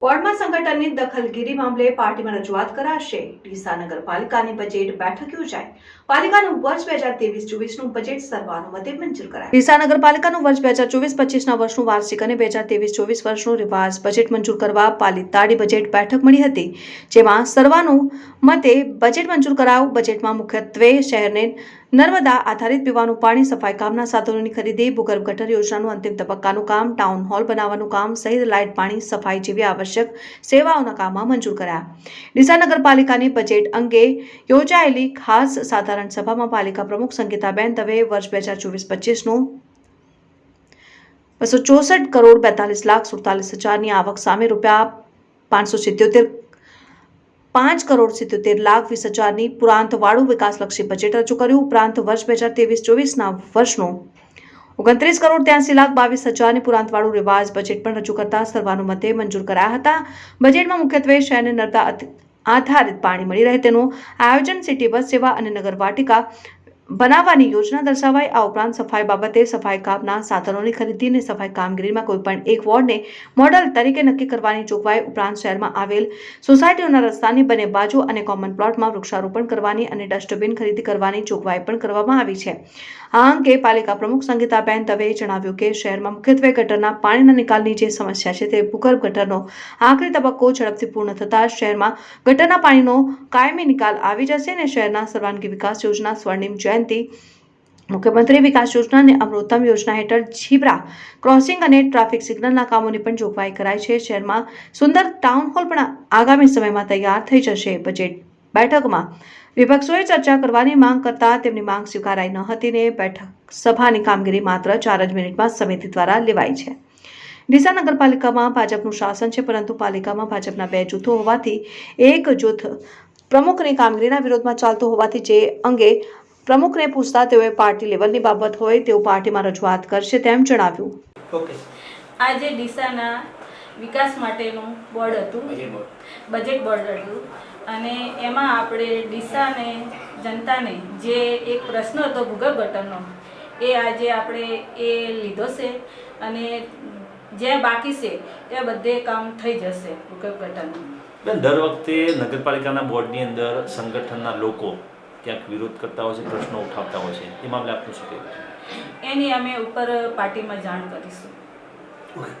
por સંગઠનની દખલગીરી મામલે પાર્ટીમાં રજૂઆત કરાશે. ડીસા નગરપાલિકાની બજેટ બેઠક યોજાય પાલિકાનું વર્ષ બે હજાર ત્રેવીસ ચોવીસનું બજેટ સર્વાનુમતે મંજૂર કરાય. ડીસા નગરપાલિકાનું વર્ષ બે હજાર ચોવીસ પચીસના વર્ષનું વાર્ષિક અને બે હજાર ત્રેવીસ ચોવીસ વર્ષનું રિવાઝ બજેટ મંજૂર કરવા પાલિતાડી બજેટ બેઠક મળી હતી. જેમાં સર્વાનુમતે બજેટ મંજૂર કરાવ, બજેટમાં મુખ્યત્વે શહેરને નર્મદા આધારિત પીવાનું પાણી, સફાઈ કામના સાધનોની ખરીદી, ભૂગર્ભ ગટર યોજનાનું અંતિમ તબક્કાનું કામ, ટાઉન હોલ બનાવવાનું કામ, સહિત લાઇટ પાણી, સફાઈ જેવી આવશ્યક સેવાઓના કામમાં મંજૂર કરાયા. ડીસા નગરપાલિકાની બજેટ અંગે યોજાયેલી ખાસ સાધારણ સભામાં પાલિકા પ્રમુખ સંગીતાબેન દવે વર્ષ બે હજાર ચોવીસ પચીસનું બસો ચોસઠ કરોડ બેતાલીસ લાખ સુડતાલીસ હજારની આવક સામે રૂપિયા પાંચસો સિત્યોતેર પાંચ કરોડ સિત્યોતેર લાખ વીસ હજારની પુરાંતવાળું વિકાસલક્ષી બજેટ રજૂ કર્યું. ઉપરાંત વર્ષ બે હજાર ત્રેવીસ ચોવીસના વર્ષનું ઓગણત્રીસ કરોડ ત્યાંસી લાખ બાવીસ હજારની પુરાંતવાળું રિવાજ બજેટ પણ રજૂ કરતા સર્વાનુમતે મંજૂર કરાયા હતા. બજેટમાં મુખ્યત્વે શહેરને નર્મદા આધારિત પાણી મળી રહે તેનું આયોજન સિટી બસ સેવા અને નગરવાટિકા બનાવવાની યોજના દર્શાવાઈ આ ઉપરાંત સફાઈ બાબતે સફાઈ કામના સાધનોની ખરીદી અને સફાઈ કામગીરીમાં કોઈપણ એક વોર્ડને મોડલ તરીકે નક્કી કરવાની જોગવાઈ ઉપરાંત શહેરમાં આવેલ સોસાયટીઓના રસ્તાની બંને બાજુ અને કોમન પ્લોટમાં વૃક્ષારોપણ કરવાની અને ડસ્ટબિન ખરીદી કરવાની જોગવાઈ પણ કરવામાં આવી છે. આ અંગે પાલિકા પ્રમુખ સંગીતાબેન દવેએ જણાવ્યું કે શહેરમાં મુખ્યત્વે ગટરના પાણીના નિકાલની જે સમસ્યા છે તે ભૂગર્ભ ગટરનો આખરી તબક્કો ઝડપથી પૂર્ણ થતાં શહેરમાં ગટરના પાણીનો કાયમી નિકાલ આવી જશે અને શહેરના સર્વાંગી વિકાસ યોજના સ્વર્ણિમ જયંતિ મુખ્યમંત્રી વિકાસ યોજના અને અમૃતમ યોજના હેઠળ ઝીબ્રા ક્રોસિંગ અને ટ્રાફિક સિગ્નલના કામોની પણ જોગવાઈ કરાઈ છે. શહેરમાં સુંદર ટાઉન હોલ પણ આગામી સમયમાં તૈયાર થઈ જશે. બજેટ બેઠકમાં વિપક્ષોએ ચર્ચા કરવાની માંગ કરતા તેમની માંગ સ્વીકારાઈ ન હતી ને બેઠક સભાની કામગીરી માત્ર ચાર જ મિનિટમાં સમિતિ દ્વારા લેવાઈ છે. ડીસા નગરપાલિકામાં ભાજપનું શાસન છે, પરંતુ પાલિકામાં ભાજપના બે જૂથો હોવાથી એક જૂથ પ્રમુખની કામગીરીના વિરોધમાં ચાલતું હોવાથી જે અંગે પ્રમુખને પૂછતા તેઓએ પાર્ટી લેવલની બાબત હોય તેઓ પાર્ટીમાં રજૂઆત કરશે તેમ જણાવ્યું. ઓકે. આજે ડીસાના વિકાસ માટેનું બોર્ડ હતું. Budget board. હતું. અને એમાં આપણે ડીસાને જનતાને જે એક પ્રશ્ન હતો ભૂગર્ભ ગટરનો એ આજે આપણે એ લીધો છે અને જે બાકી છે એ બધે કામ થઈ જશે ભૂગર્ભ ગટરનું. બેન દર વખતે નગરપાલિકાના બોર્ડની અંદર સંગઠનના લોકો ક્યાંક વિરોધ કરતા હોય છે પ્રશ્નો ઉઠાવતા હોય છે એ મામલે આપનું શું કહેવું છે? એની અમે ઉપર પાર્ટીમાં જાણ કરીશું. ઓકે